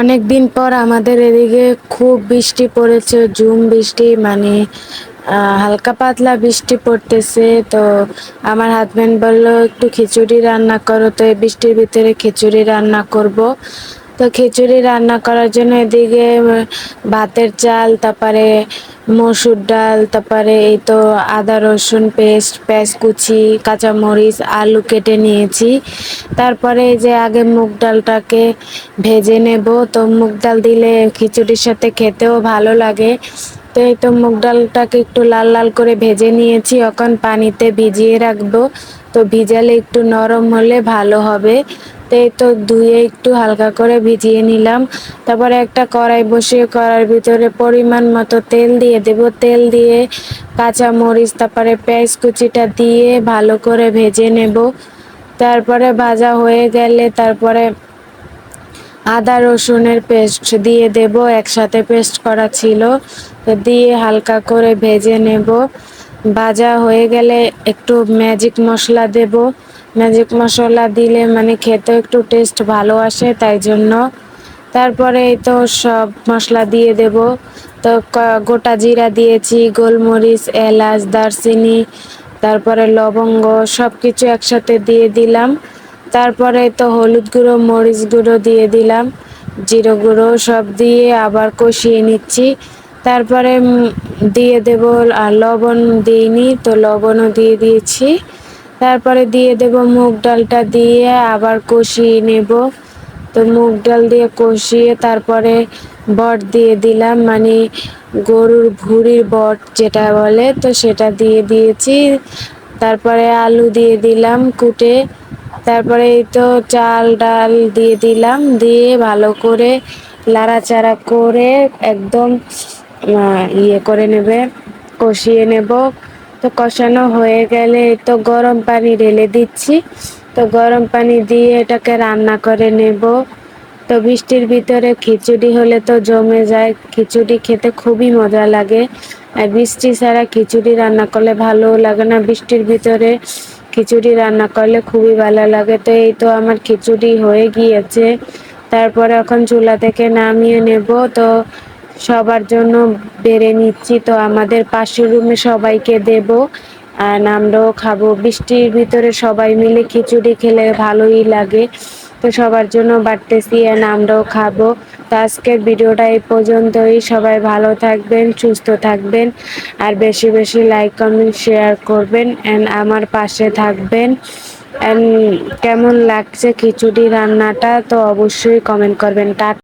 অনেক দিন পর আমাদের এদিকে খুব বৃষ্টি পড়েছে জুম বৃষ্টি মানে হালকা পাতলা বৃষ্টি পড়তেছে। তো আমার হাজব্যান্ড বলল, একটু খিচুড়ি রান্না করো। তো এই বৃষ্টির ভিতরে খিচুড়ি রান্না করব। তো খিচুড়ি রান্না করার জন্য এদিকে ভাতের চাল, তারপরে মসুর ডাল, তারপরে এই তো আদা, রসুন পেস্ট, পেঁয়াজ কুচি, কাঁচামরিচ, আলু কেটে নিয়েছি। তারপরে এই যে আগে মুগ ডালটাকে ভেজে নেব। তো মুগ ডাল দিলে খিচুড়ির সাথে খেতেও ভালো লাগে। তো এই তো মুগ ডালটাকে একটু লাল লাল করে ভেজে নিয়েছি। এখন পানিতে ভিজিয়ে রাখব। তো ভিজালে একটু নরম হলে ভালো হবে। তো তো ধুয়ে একটু হালকা করে ভিজিয়ে নিলাম। তারপরে একটা কড়াই বসিয়ে কড়াইয়ের ভিতরে পরিমাণ মতো তেল দিয়ে দেব। তেল দিয়ে কাঁচা মরিচ তারপরে পেঁয়াজ কুচিটা দিয়ে ভালো করে ভেজে নেব। তারপরে ভাজা হয়ে গেলে তারপরে আদা, রসুনের পেস্ট দিয়ে দেব। একসাথে পেস্ট করা ছিল। তো দিয়ে হালকা করে ভেজে নেব। ভাজা হয়ে গেলে একটু ম্যাজিক মশলা দেব। ম্যাজিক মশলা দিলে মানে খেতে একটু টেস্ট ভালো আসে, তাই জন্য। তারপরে তো সব মশলা দিয়ে দেব। তো গোটা জিরা দিয়েছি, গোলমরিচ, এলাচ, দারচিনি, তারপরে লবঙ্গ সব কিছু একসাথে দিয়ে দিলাম। তারপরে তো হলুদ গুঁড়ো, মরিচ গুঁড়ো দিয়ে দিলাম। জিরো গুঁড়ো সব দিয়ে আবার কষিয়ে নিচ্ছি। তারপরে দিয়ে দেব আর লবণ দিইনি, তো লবণও দিয়ে দিয়েছি। তারপরে দিয়ে দেব মুগ ডালটা দিয়ে আবার কষিয়ে নেব। তো মুগ ডাল দিয়ে কষিয়ে তারপরে বট দিয়ে দিলাম মানে গরুর ভুঁড়ির বট যেটা বলে, তো সেটা দিয়ে দিয়েছি। তারপরে আলু দিয়ে দিলাম কুটে। তারপরে এই তো চাল ডাল দিয়ে দিলাম, দিয়ে ভালো করে লাড়াচাড়া করে একদম ইয়ে করে নেবে, কষিয়ে নেব। তো কষানো হয়ে গেলে তো গরম পানি ঢেলে দিচ্ছি। তো গরম পানি দিয়ে এটাকে রান্না করে নেব। তো বৃষ্টির ভিতরে খিচুড়ি হলে তো জমে যায়। খিচুড়ি খেতে খুবই মজা লাগে। আর বৃষ্টি ছাড়া খিচুড়ি রান্না করলে ভালো লাগে না। বৃষ্টির ভিতরে খিচুড়ি রান্না করলে খুবই ভালো লাগে। তো এই তো আমার খিচুড়ি হয়ে গিয়েছে। তারপরে এখন চুলা থেকে নামিয়ে নেব। তো সবার জন্য বেড়ে নিচ্ছি। তো আমাদের পাশের রুমে সবাইকে দেব। আর আমরাও খাব। বৃষ্টির ভিতরে সবাই মিলে খিচুড়ি খেলে ভালোই লাগে। তো সবার জন্য বাড়তেছি আর আমরাও খাব। তো আজকের ভিডিওটা এই পর্যন্তই। সবাই ভালো থাকবেন, সুস্থ থাকবেন। আর বেশি বেশি লাইক কমেন্ট শেয়ার করবেন অ্যান্ড আমার পাশে থাকবেন। অ্যান্ড কেমন লাগছে খিচুড়ি রান্নাটা তো অবশ্যই কমেন্ট করবেন। টা